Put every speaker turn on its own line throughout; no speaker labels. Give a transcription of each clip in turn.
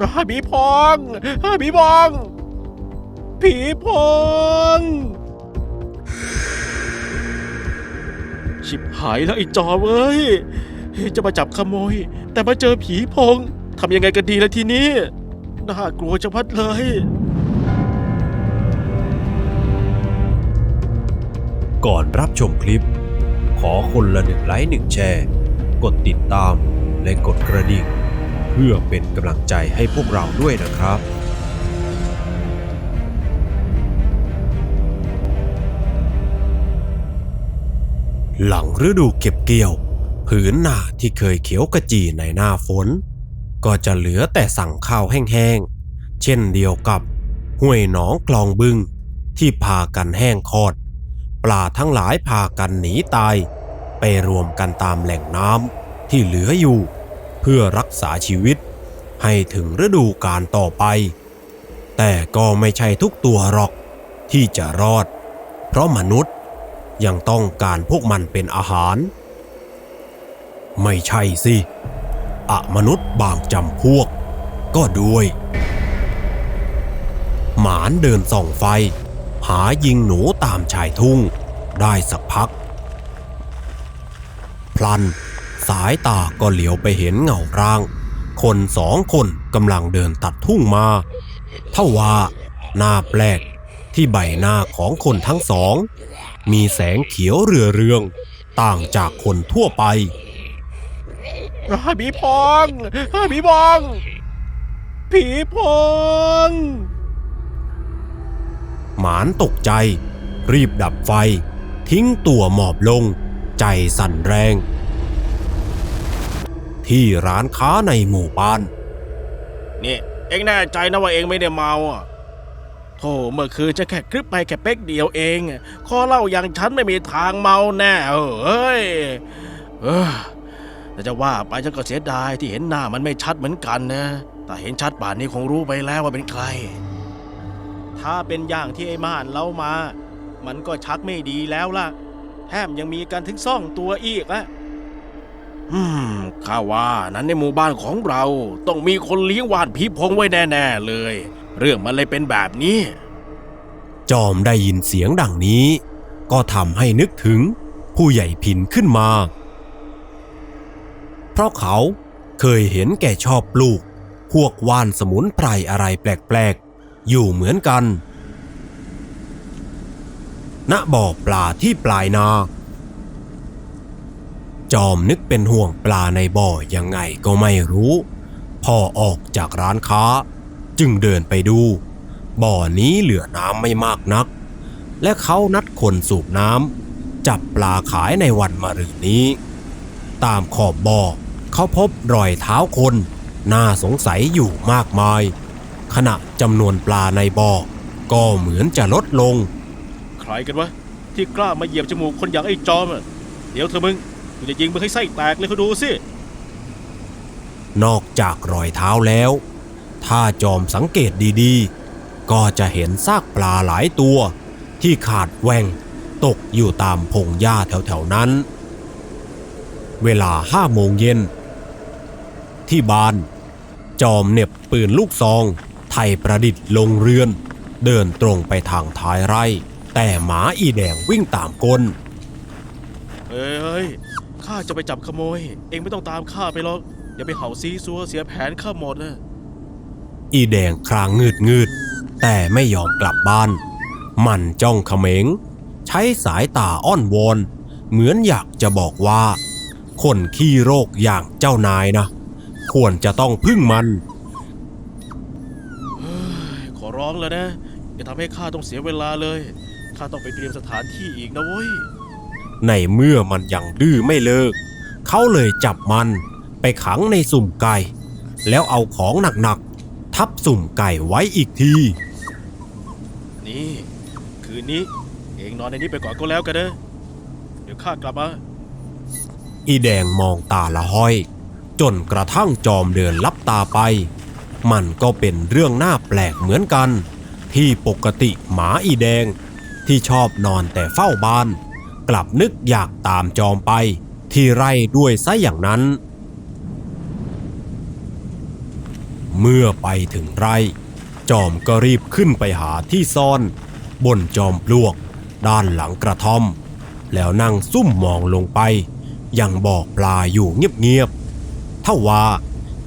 อ่าผีพองอ่าผีพอง ผีพองชิบหายแล้วไอ้จอเอ้ยจะมาจับขโมย แต่มาเจอผีพองทำยังไงกันดีละทีนี้น่ากลัวจะพัดเลย
ก่อนรับชมคลิป ขอคนละหนึ่งไลค์หนึ่งแชร์ กดติดตามและกดกระดิ่ง เพื่อเป็นกำลังใจให้พวกเราด้วยนะครับหลังฤดูเก็บเกี่ยว ผืนนาที่เคยเขียวกระจีในหน้าฝน ก็จะเหลือแต่สั่งข้าวแห้งๆ เช่นเดียวกับห้วยหนองคลองบึง ที่พากันแห้งคอด ปลาทั้งหลายพากันหนีตาย ไปรวมกันตามแหล่งน้ำที่เหลืออยู่ เพื่อรักษาชีวิต ให้ถึงฤดูกาลต่อไป แต่ก็ไม่ใช่ทุกตัวหรอกที่จะรอด เพราะมนุษย์ยังต้องการพวกมันเป็นอาหาร ไม่ใช่สิอะมนุษย์บางจำพวก ก็ด้วย หมานเดินส่องไฟ หายิงหนูตามชายทุ่ง ได้สักพัก พลัน สายตาก็เหลียวไปเห็นเงาร่าง คนสองคนกำลังเดินตัดทุ่งมาเท่าว่าหน้าแปลกที่ใบหน้าของคนทั้งสอง มีแสงเขียวเรือเรือง ต่างจากคนทั่วไป
อ่าผีพองอ่าผีพอง ผีพอง
หมานตกใจ รีบดับไฟ ทิ้งตัวหมอบลง ใจสั่นแรง ที่ร้านค้าในหมู่บ้าน
นี่ เอ็งแน่ใจนะว่าเอ็งไม่ได้เมาอะโธ่เมื่อคืนจะแค่คลิปไปแค่เป๊กเดียวเองขอเล่าอย่างฉันไม่มีทางเมาแน่เอ้ยเออแต่จะว่าไปฉันก็เสียดายที่เห็นหน้ามันไม่ชัดเหมือนกันนะ แต่เห็นชัดป่านนี้คงรู้ไปแล้วว่าเป็นใคร ถ้าเป็นอย่างที่ไอ้ม่านเล่ามา มันก็ชักไม่ดีแล้วล่ะ แถมยังมีการถึงซ่องตัวอีกอะ อืมข้าว่านั้นในหมู่บ้านของเราต้องมีคนเลี้ยงวานผีพงไว้แน่ๆเลย เรื่องมันเลยเป็นแบบนี้
จอมได้ยินเสียงดังนี้ ก็ทำให้นึกถึงผู้ใหญ่พินขึ้นมา เพราะเขาเคยเห็นแก่ชอบปลูก พวกว่านสมุนไพรอะไรแปลกๆ อยู่เหมือนกัน ณบ่อปลาที่ปลายนา จอมนึกเป็นห่วงปลาในบ่อยังไงก็ไม่รู้พอออกจากร้านค้า จึงเดินไปดู บ่อนี้เหลือน้ำไม่มากนัก และเขานัดคนสูบน้ำจับปลาขายในวันมะรืนนี้ ตามขอบบ่อเขาพบรอยเท้าคนน่าสงสัยอยู่มากมาย ขณะจำนวนปลาในบ่อก็เหมือนจะลดลง
ใครกันวะที่กล้ามาเหยียบจมูกคนอย่างไอ้จอมอะเดี๋ยวเธอมึง กูจะยิงมึงให้ไส้แตกเลยเขาดูสิ
นอกจากรอยเท้าแล้ว ถ้าจอมสังเกตดีๆ ก็จะเห็นซากปลาหลายตัว ที่ขาดแหว่งตกอยู่ตามพงหญ้าแถวๆนั้น เวลาห้าโมงเย็น ที่บ้าน จอมเหน็บปืนลูกซอง ไทยประดิษฐ์ลงเรือน เดินตรงไปทางท้ายไร่ แต่หมาอีแดงวิ่งตามก้น
เฮ้ยเฮ้ย ข้าจะไปจับขโมย เองไม่ต้องตามข้าไปหรอกอย่าไปเห่าซีซัวเสียแผนข้าหมดนะ
อีแดงครางงืดงืดๆแต่ไม่ยอมกลับบ้าน มันจ้องเขม็ง ใช้สายตาอ้อนวอน เหมือนอยากจะบอกว่า คนขี้โรคอย่างเจ้านายนะ ควรจะต้องพึ่งมัน
ขอร้องแล้วนะ อย่าทำให้ข้าต้องเสียเวลาเลย ข้าต้องไปเตรียมสถานที่อีกนะเว้ย
ในเมื่อมันยังดื้อไม่เลิก เขาเลยจับมันไปขังในสุ่มไก่ แล้วเอาของหนักๆ ทับสุ่มไก่ไว้อีกที
นี่ คืนนี้ เองนอนในนี้ไปก่อนก็แล้วกันนะเดี๋ยวข้ากลับมา
อีแดงมองตาละห้อย จนกระทั่งจอมเดินลับตาไป มันก็เป็นเรื่องน่าแปลกเหมือนกัน ที่ปกติหมาอีแดงที่ชอบนอนแต่เฝ้าบ้าน กลับนึกอยากตามจอมไป ที่ไร่ด้วยซะอย่างนั้น เมื่อไปถึงไร่ จอมก็รีบขึ้นไปหาที่ซ่อน บนจอมปลวก ด้านหลังกระท่อม แล้วนั่งซุ่มมองลงไป ยังบอกปลาอยู่เงียบๆถ้าว่า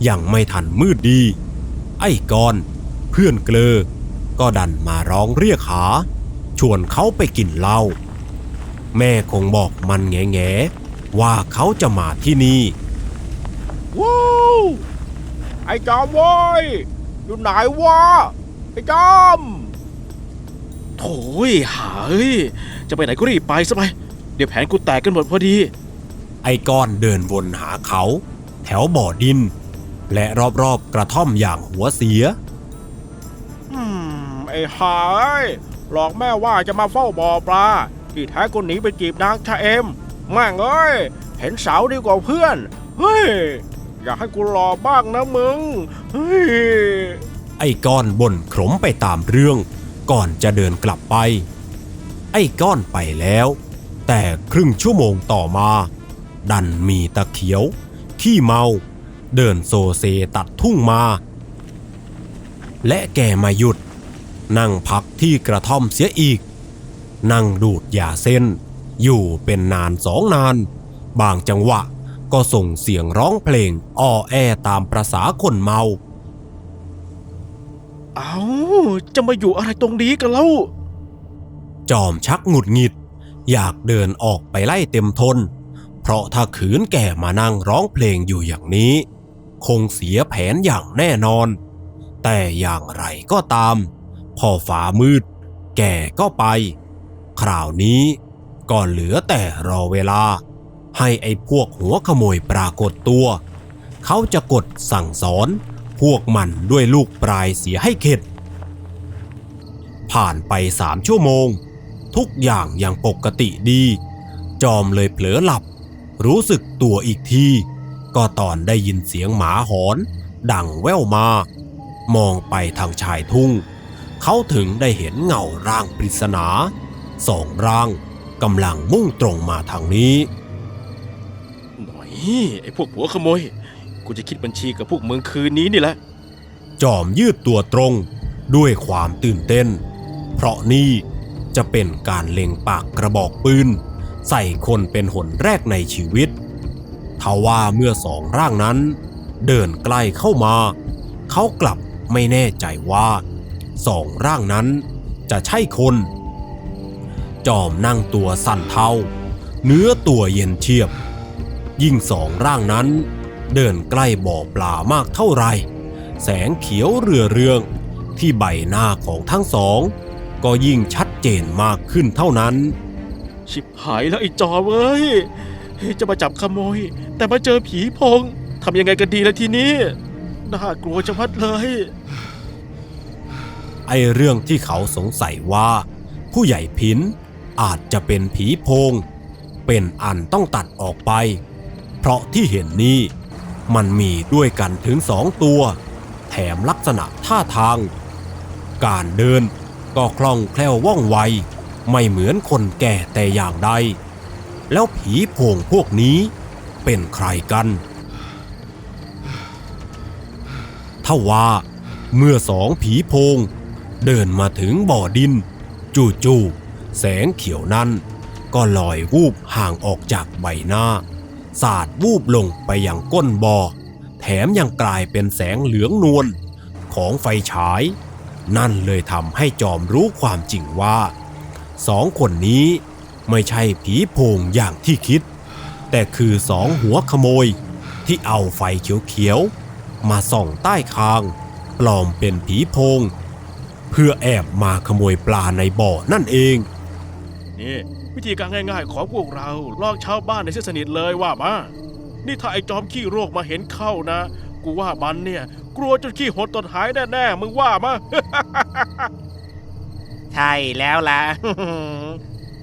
ยังไม่ทันมืดดี ไอ้กอน เพื่อนเกลอ ก็ดันมาร้องเรียกหา ชวนเขาไปกินเหล้า แม่คงบอกมันแง่ๆว่าเขาจะมาที่นี่
ว้าวไอ้จอมโว้ยอยู่ไหนวะไอ้จอมโถ่ยหาเอ้ยจะไปไหนก็รีบไปซะไป เดี๋ยวแผนกูแตกกันหมดพอดี
ไอ้ก้อนเดินวนหาเขา แถวบ่อดิน และรอบๆกระท่อมอย่างหัวเสีย
อืมไอ้หายหลอกแม่ว่าจะมาเฝ้าบ่อปลา ที่แท้ก็หนีไปจีบนางชะเอมแม่งเอ้ย เห็นสาวดีกว่าเพื่อน เฮ้ย อยากให้กูหล่อบ้างนะมึง เฮ้ย
ไอ้ก้อนบ่นขมไปตามเรื่อง ก่อนจะเดินกลับไป ไอ้ก้อนไปแล้ว แต่ครึ่งชั่วโมงต่อมา ดันมีตะเขียว ขี้เมา เดินโซเซตัดทุ่งมา และแกมาหยุด นั่งพักที่กระท่อมเสียอีก นั่งดูดยาเส้น อยู่เป็นนานสองนาน บางจังหวะก็ส่งเสียงร้องเพลงอ้อแอตามประษาคนเมา
เอาจะมาอยู่อะไรตรงนี้กันเล่า
จอมชักหงุดหงิด อยากเดินออกไปไล่เต็มทน เพราะถ้าขืนแก่มานั่งร้องเพลงอยู่อย่างนี้ คงเสียแผนอย่างแน่นอน แต่อย่างไรก็ตาม พอฟ้ามืด แก่ก็ไป คราวนี้ก็เหลือแต่รอเวลา ให้ไอ้พวกหัวขโมยปรากฏตัว เขาจะกดสั่งสอน พวกมันด้วยลูกปลายเสียให้เข็ด ผ่านไปสามชั่วโมง ทุกอย่างยังปกติดี จอมเลยเผลอหลับ รู้สึกตัวอีกที ก็ตอนได้ยินเสียงหมาหอน ดังแว่วมา มองไปทางชายทุ่ง เขาถึงได้เห็นเงาร่างปริศนา สองร่างกำลังมุ่งตรงมาทางนี้
หน่อยไอ้พวกหัวขโมย กูจะคิดบัญชีกับพวกมึงคืนนี้นี่แหละ
จอมยืดตัวตรงด้วยความตื่นเต้น เพราะนี่จะเป็นการเล็งปากกระบอกปืน ใส่คนเป็นหนแรกในชีวิตทว่าเมื่อสองร่างนั้น เดินใกล้เข้ามา เขากลับไม่แน่ใจว่าสองร่างนั้นจะใช่คน จอมนั่งตัวสั่นเทาเนื้อตัวเย็นเชียบ ยิ่งสองร่างนั้น เดินใกล้บ่อปลามากเท่าไหร่แสงเขียวเรือเรืองที่ใบหน้าของทั้งสอง ก็ยิ่งชัดเจนมากขึ้นเท่านั้น
ชิบหายแล้วไอ้จอเว้ย จะมาจับขโมย แต่มาเจอผีโพงทำยังไงกันดีละทีนี้ น่ากลัวจะพัดเลย
ไอเรื่องที่เขาสงสัยว่า ผู้ใหญ่พิน อาจจะเป็นผีโพง เป็นอันต้องตัดออกไป เพราะที่เห็นนี้ มันมีด้วยกันถึงสองตัว แถมลักษณะท่าทาง การเดินก็คล่องแคล่วว่องไว ไม่เหมือนคนแก่แต่อย่างใด แล้วผีโพงพวกนี้เป็นใครกันถ้าว่าเมื่อสองผีโพง เดินมาถึงบ่อดิน จู่ๆ แสงเขียวนั้น ก็ลอยวูบห่างออกจากใบหน้า สาดวูบลงไปยังก้นบ่อแถมยังกลายเป็นแสงเหลืองนวลของไฟฉาย นั่นเลยทำให้จอมรู้ความจริงว่าสองคนนี้ไม่ใช่ผีโพงอย่างที่คิด แต่คือสองหัวขโมยที่เอาไฟเขียวๆมาส่องใต้คาง ปลอมเป็นผีโพง เพื่อแอบมาขโมยปลาในบ่อนั่นเอง
นี่ วิธีการง่ายๆ ของพวกเราลอกชาวบ้านในเส้นสนิทเลยว่ามานี่ถ้าไอ้จอมขี้โรคมาเห็นเข้านะ กูว่ามันเนี่ย กลัวจนขี้หดตดหายแน่ๆมึงว่ามา ใช่แล้วล่ะ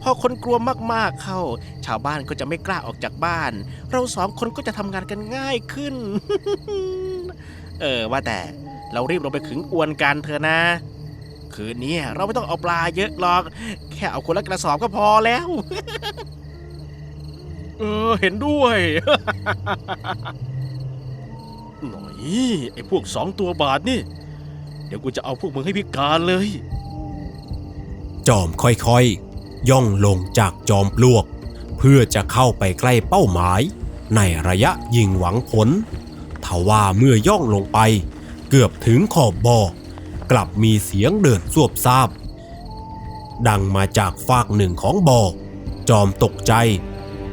พอคนกลัวมากๆเข้า ชาวบ้านก็จะไม่กล้าออกจากบ้าน เราสองคนก็จะทำงานกันง่ายขึ้น เออว่าแต่เรารีบลงไปขึงอวนกันเถอะนะ คืนนี้เราไม่ต้องเอาปลาเยอะหรอก แค่เอาคนละกระสอบก็พอแล้ว เออ เห็นด้วย หน่อยไอ้พวกสองตัวบาทนี่ เดี๋ยวกูจะเอาพวกมึงให้พิการเลย
จอมค่อยๆ ย่องลงจากจอมปลวก เพื่อจะเข้าไปใกล้เป้าหมาย ในระยะยิงหวังผลทว่าเมื่อย่องลงไป เกือบถึงขอบบ่อ กลับมีเสียงเดินสวบซาบ ดังมาจากฟากหนึ่งของบ่อจอมตกใจ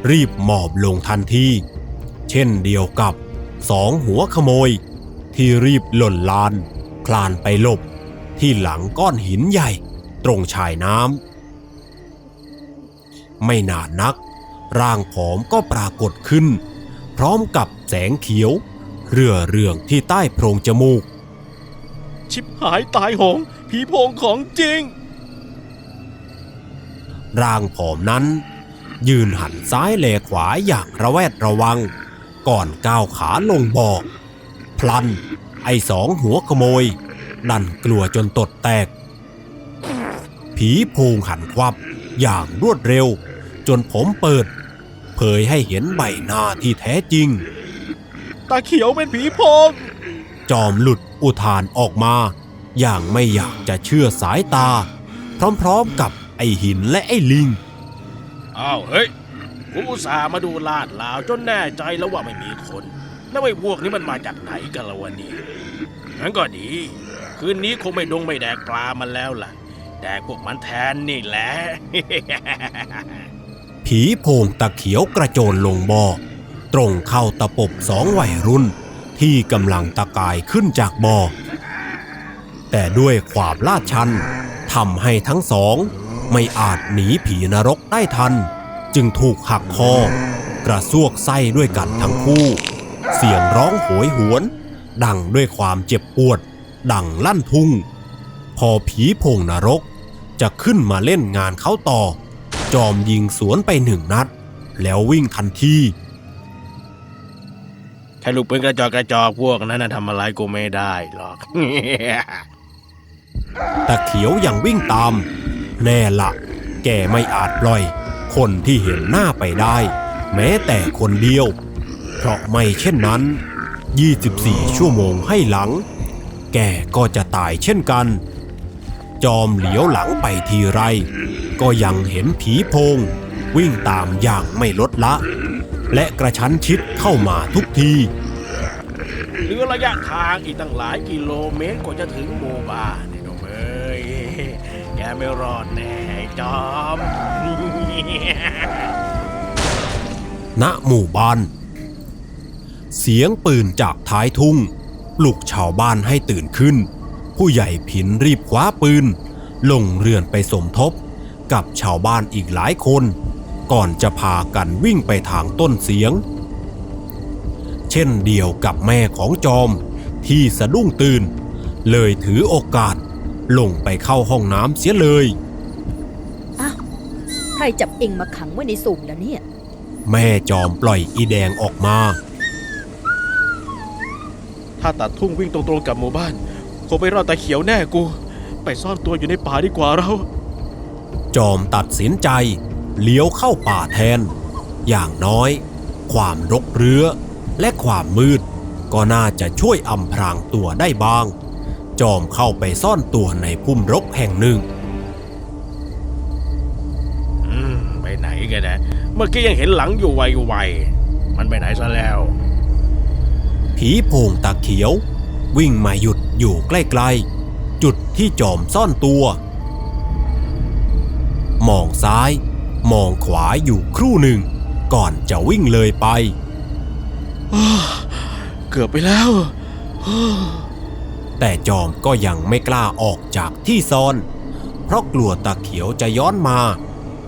รีบหมอบลงทันทีเช่นเดียวกับสองหัวขโมย ที่รีบหล่นลาน คลานไปหลบ ที่หลังก้อนหินใหญ่ ตรงชายน้ำไม่นานนัก ร่างผอมก็ปรากฏขึ้น พร้อมกับแสงเขียว เรือเรื่องที่ใต้โพรงจมูก
ชิบหายตายโหง ผีโพงของจริง
ร่างผอมนั้น ยืนหันซ้ายแลขวาอย่างระแวดระวัง ก่อนก้าวขาลงบ่อพลัน ไอ้สองหัวขโมย ดันกลัวจนตดแตก ผีโพงหันควับอย่างรวดเร็ว จนผมเปิด เผยให้เห็นใบหน้าที่แท้จริง
ตาเขียวเป็นผีโพง
จอมหลุด อุทานออกมา อย่างไม่อยากจะเชื่อสายตา พร้อมๆกับไอ้หินและไอ้ลิง
อ้าวเฮ้ยกูอุตส่าห์มาดูลาดลาวจนแน่ใจแล้วว่าไม่มีคน แล้วไอ้พวกนี้มันมาจากไหนกันละวันนี้งั้นก็ดี คืนนี้คงไม่ดงไม่แดกปลามันแล้วล่ะ แดกพวกมันแทนนี่แหละ
ผีโพงตะเขียวกระโจนลงบ่อ ตรงเข้าตะปบสองวัยรุ่น ที่กำลังตะกายขึ้นจากบ่อ แต่ด้วยความลาดชันทำให้ทั้งสอง ไม่อาจหนีผีนรกได้ทัน จึงถูกหักคอ กระซวกไส้ด้วยกันทั้งคู่ เสียงร้องโหยหวน ดังด้วยความเจ็บปวด ดังลั่นทุ่ง พอผีพงนรกจะขึ้นมาเล่นงานเขาต่อ จอมยิงสวนไปหนึ่งนัด แล้ววิ่งทันที
แค่ลูกปืนกระจอกกระจอกพวกนั้นนะทำอะไรกูไม่ได้หรอก
แต่เขียวยังวิ่งตาม แน่ละแกไม่อาจปล่อย คนที่เห็นหน้าไปได้ แม้แต่คนเดียว เพราะไม่เช่นนั้น 24 ชั่วโมงให้หลัง แกก็จะตายเช่นกัน จอมเหลียวหลังไปทีไร ก็ยังเห็นผีโพง วิ่งตามอย่างไม่ลดละ และกระชั้นชิดเข้ามาทุกที
เหลือระยะทางอีกตั้งหลายกิโลเมตรกว่าจะถึงหมู่บ้านไอ้หนุ่มเอ้ยแกไม่รอดแน่ไอ้จอม
ณหมู่บ้าน เสียงปืนจากท้ายทุ่งปลุกชาวบ้านให้ตื่นขึ้น ผู้ใหญ่ผินรีบคว้าปืน ลงเรือนไปสมทบกับชาวบ้านอีกหลายคน ก่อนจะพากันวิ่งไปทางต้นเสียง เช่นเดียวกับแม่ของจอมที่สะดุ้งตื่น เลยถือโอกาสลงไปเข้าห้องน้ำเสียเลย
อ้าวใครจับเองมาขังไว้ในสุ่มล่ะเนี่ย
แม่จอมปล่อยอีแดงออกมา
ถ้าตัดทุ่งวิ่งตรงๆกับหมู่บ้านคงไม่รอดแต่เขียวแน่กู ไปซ่อนตัวอยู่ในป่าดีกว่าเรา
จอมตัดสินใจ เลี้ยวเข้าป่าแทน อย่างน้อย ความรกเรื้อและความมืด ก็น่าจะช่วยอำพรางตัวได้บ้าง จอมเข้าไปซ่อนตัวในพุ่มรกแห่งหนึ่ง
อืมไปไหนกันนะ เมื่อกี้ยังเห็นหลังอยู่ไวๆมันไปไหนซะแล้ว
ผีโพงตาเขียว วิ่งมาหยุดอยู่ใกล้ๆ จุดที่จอมซ่อนตัว มองซ้าย มองขวาอยู่ครู่หนึ่ง ก่อนจะวิ่งเลยไป
เกือบไปแล้ว
แต่จอมก็ยังไม่กล้าออกจากที่ซ่อน เพราะกลัวตาเขียวจะย้อนมา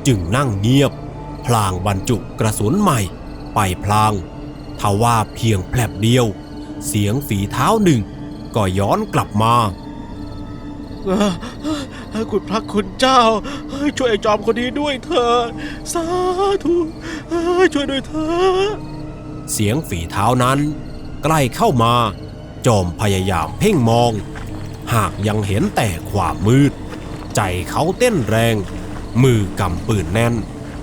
จึงนั่งเงียบ พลางบรรจุกระสุนใหม่ ไปพลางทว่าเพียงแผลบเดียว เสียงฝีเท้าหนึ่ง ก็ย้อนกลับมา
คุณพระคุณเจ้า ช่วยไอ้จอมคนนี้ด้วยเถอะสาธุช่วยด้วยเถอะ
เสียงฝีเท้านั้น ใกล้เข้ามา จอมพยายามเพ่งมอง หากยังเห็นแต่ความมืด ใจเขาเต้นแรง มือกำปืนแน่น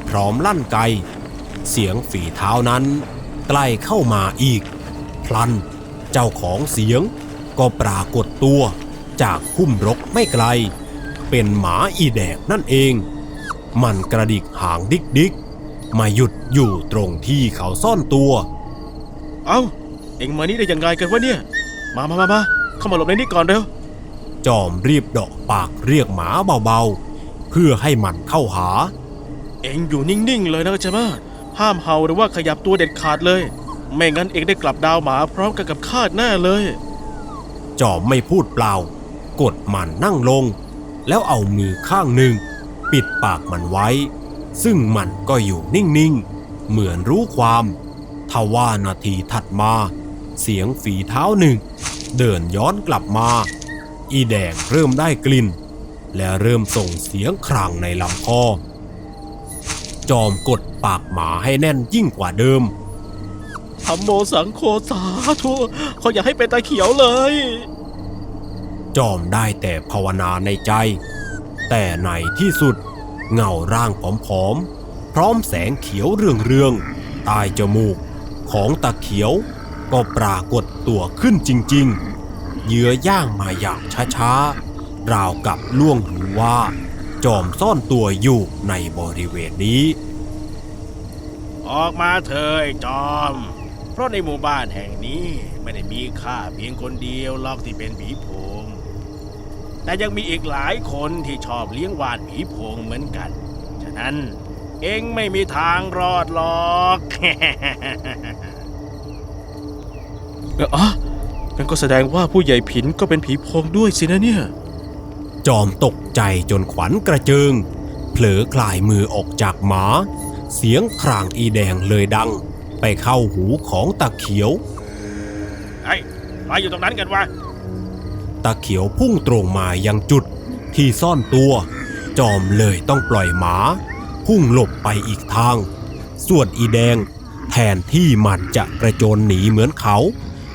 พร้อมลั่นไก เสียงฝีเท้านั้น ใกล้เข้ามาอีก พลันใจจ้าของเสียงก็ปรากฏตัว จากพุ่มรกไม่ไกล เป็นหมาอีแดงนั่นเอง มันกระดิกหางดิกดิกๆมาหยุดอยู่ตรงที่เขาซ่อนตัว
เอ้า เอ็งมานี่ได้ยังไงกันวะเนี่ย มามามามาเข้ามาหลบในนี้ก่อนเร็ว
จอมรีบเดาะปากเรียกหมาเบาๆ เพื่อให้มันเข้าหา
เอ็งอยู่นิ่งๆเลยนะใช่ไหมห้ามเห่าหรือว่าขยับตัวเด็ดขาดเลย ไม่งั้นเอ็งได้กลับดาวหมาพร้อมกันกับคาดแน่เลย
จอมไม่พูดเปล่า กดมันนั่งลง แล้วเอามือข้างหนึ่ง ปิดปากมันไว้ ซึ่งมันก็อยู่นิ่งๆ เหมือนรู้ความทว่านาทีถัดมา เสียงฝีเท้าหนึ่ง เดินย้อนกลับมา อีแดงเริ่มได้กลิ่น และเริ่มส่งเสียงครางในลำคอจอมกดปากหมาให้แน่นยิ่งกว่าเดิม
ทำโมสังโฆสาธุเขาอยากให้เป็นตาเขียวเลย
จอมได้แต่ภาวนาในใจ แต่ในที่สุด เงาร่างผอมๆ พร้อมแสงเขียวเรืองๆใตายจมูกของตาเขียว ก็ปรากฏตัวขึ้นจริงๆ เยื้อย่างมาอย่างช้าๆ ราวกับล่วงรู้ว่า จอมซ่อนตัวอยู่ในบริเวณนี้
ออกมาเถอะไอ้จอม เพราะในหมู่บ้านแห่งนี้ไม่ได้มีข้าเพียงคนเดียวหรอกที่เป็นผีโพง แต่ยังมีอีกหลายคนที่ชอบเลี้ยงวานผีโพงเหมือนกัน ฉะนั้นเองไม่มีทางรอดหรอกเอออ๋อนั่นก็แสดงว่าผู้ใหญ่ผินก็เป็นผีโพงด้วยสินะเนี่ย
จอมตกใจจนขวัญกระเจิง เผลอคลายมือออกจากหมา เสียงครางอีแดงเลยดัง ไปเข้าหูของตาเขียว
ไอ้มาอยู่ตรงนั้นกันวะ
ตาเขียวพุ่งตรงมายังจุดที่ซ่อนตัว จอมเลยต้องปล่อยหมา พุ่งหลบไปอีกทาง ส่วนอีแดง แทนที่มันจะกระโจนหนีเหมือนเขา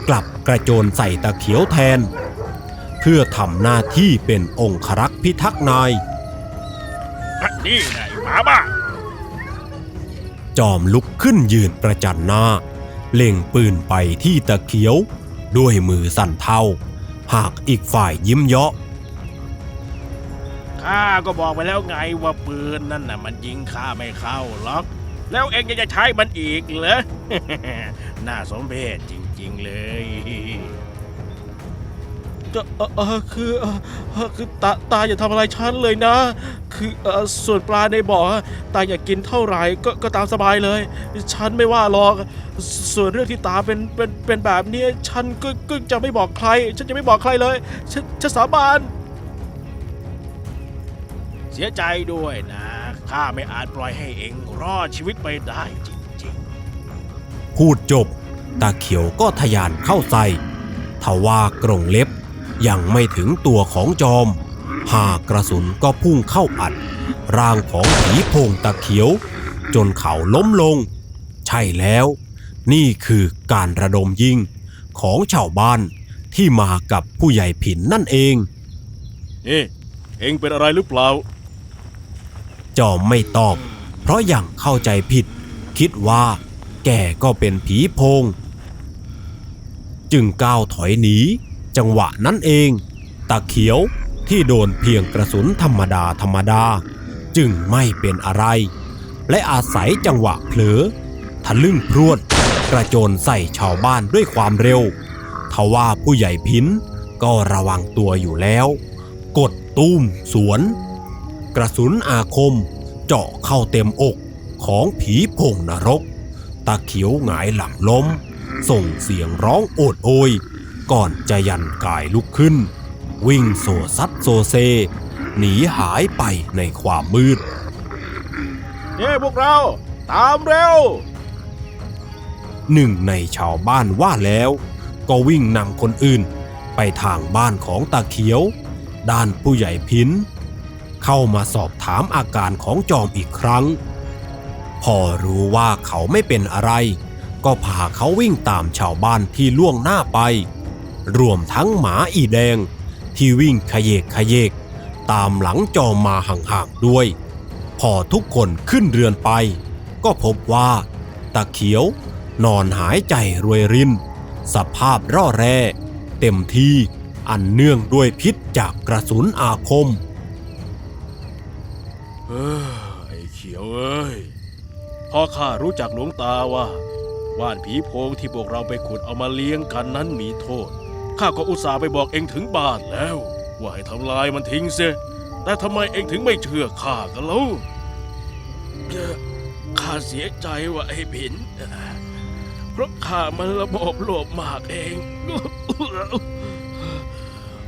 กลับกระโจนใส่ตาเขียวแทน เพื่อทำหน้าที่เป็นองครักษ์พิทักษ์นาย
อะนี่ไงหมาบ้า
จอมลุกขึ้นยืนประจันหน้า เล็งปืนไปที่ตะเขียว ด้วยมือสั่นเทา หากอีกฝ่ายยิ้มเยาะ
ข้าก็บอกไปแล้วไงว่าปืนนั่นน่ะมันยิงข้าไม่เข้าหรอก แล้วเองยังจะใช้มันอีกเหรอ น่าสมเพชจริง ๆ เลย เออเออคือเออเออคือตาตาอย่าทำอะไรฉันเลยนะ คือเออส่วนปลาในบ่อตาอยากกินเท่าไหร่ก็ก็ตามสบายเลย ฉันไม่ว่าหรอกส่วนเรื่องที่ตาเป็นเป็นเป็นแบบนี้ฉันก็ก็จะไม่บอกใคร ฉันจะไม่บอกใครเลยฉันจะสาบานเสียใจด้วยนะ ข้าไม่อาจปล่อยให้เองรอดชีวิตไปได้จริง
พูดจบ ตาเขียวก็ทะยานเข้าใส่ทว่า กรงเล็บ ยังไม่ถึงตัวของจอม หากกระสุนก็พุ่งเข้าอัด ร่างของผีโพงตาเขียว จนเขาล้มลง ใช่แล้ว นี่คือการระดมยิงของชาวบ้านที่มากับผู้ใหญ่ผินนั่นเอง
ๆนี่เองเป็นอะไรหรือเปล่า
จอมไม่ตอบ เพราะอย่างเข้าใจผิด คิดว่าแกก็เป็นผีโพง จึงก้าวถอยหนี จังหวะนั้นเอง ตาเขียวที่โดนเพียงกระสุนธรรมดาธรรมดา จึงไม่เป็นอะไร และอาศัยจังหวะเผลอ ทะลึ่งพรวดกระโจนใส่ชาวบ้านด้วยความเร็วทว่าผู้ใหญ่พินก็ระวังตัวอยู่แล้ว กดตุ้มสวน กระสุนอาคมเจาะเข้าเต็มอกของผีโพงนรก ตาเขียวหงายหลังล้ม ส่งเสียงร้องโอดโอย ก่อนจะยันกายลุกขึ้น วิ่งโซซัดโซเซ หนีหายไปในความมืด
นี่พวกเรา ตามเร็ว
หนึ่งในชาวบ้านว่าแล้ว ก็วิ่งนำคนอื่นไปทางบ้านของตาเขียว ด้านผู้ใหญ่พินเข้ามาสอบถามอาการของจอมอีกครั้ง พอรู้ว่าเขาไม่เป็นอะไร ก็พาเขาวิ่งตามชาวบ้านที่ล่วงหน้าไป รวมทั้งหมาอีแดง ที่วิ่งขยเยกขยเยก ตามหลังจอมมาห่างๆด้วย พอทุกคนขึ้นเรือนไป ก็พบว่าตาเขียวนอนหายใจรวยริน สภาพร่อแร่เต็มที่อันเนื่องด้วยพิษจากกระสุนอาคม
เออไอ้เขียวเอ้ยพ่อข้ารู้จักหลวงตาว่าว่านผีโพงที่พวกเราไปขุดเอามาเลี้ยงกันนั้นมีโทษ ข้าก็อุตส่าห์ไปบอกเองถึงบ้านแล้ว ว่าให้ทำลายมันทิ้งเสียแต่ทำไมเองถึงไม่เชื่อข้ากันล่าเอ่อข้าเสียใจว่าไอ้ผินเพราะข้ามันระบบโลภมากเอง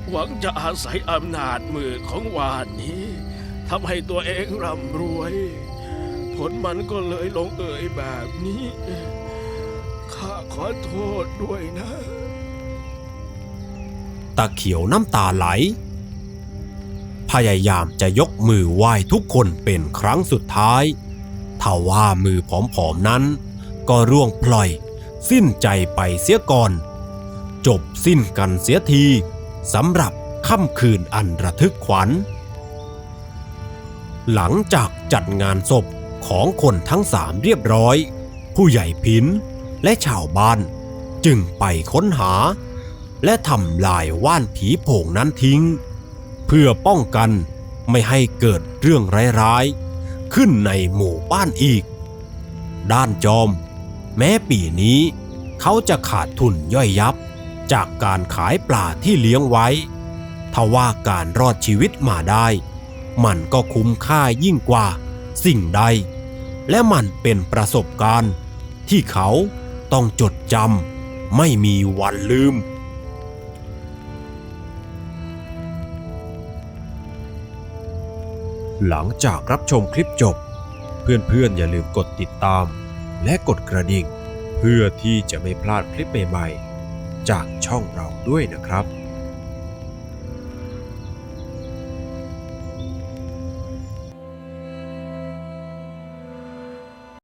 หวังจะอาศัยอำนาจมือของวานนี้ทำให้ตัวเองร่ำรวย ผลมันก็เลยลงเอยแบบนี้ ข้าขอโทษด้วยนะ
ตาเขียวน้ำตาไหล พยายามจะยกมือไหว้ทุกคนเป็นครั้งสุดท้ายถ้าว่ามือผอมๆนั้น ก็ร่วงพลอย สิ้นใจไปเสียก่อน จบสิ้นกันเสียทีสำหรับค่ำคืนอันระทึกขวัญ หลังจากจัดงานศพของคนทั้งสามเรียบร้อย ผู้ใหญ่พินและชาวบ้าน จึงไปค้นหา และทำลายว่านผีโผงนั้นทิ้ง เพื่อป้องกันไม่ให้เกิดเรื่องร้ายๆ ขึ้นในหมู่บ้านอีก ด้านจอม แม้ปีนี้ เขาจะขาดทุนย่อยยับ จากการขายปลาที่เลี้ยงไว้ทว่าการรอดชีวิตมาได้ มันก็คุ้มค่ายิ่งกว่าสิ่งใด และมันเป็นประสบการณ์ที่เขาต้องจดจำไม่มีวันลืม หลังจากรับชมคลิปจบ เพื่อนๆอย่าลืมกดติดตาม และกดกระดิ่ง เพื่อที่จะไม่พลาดคลิปใหม่ๆ จากช่องเราด้วยนะครับ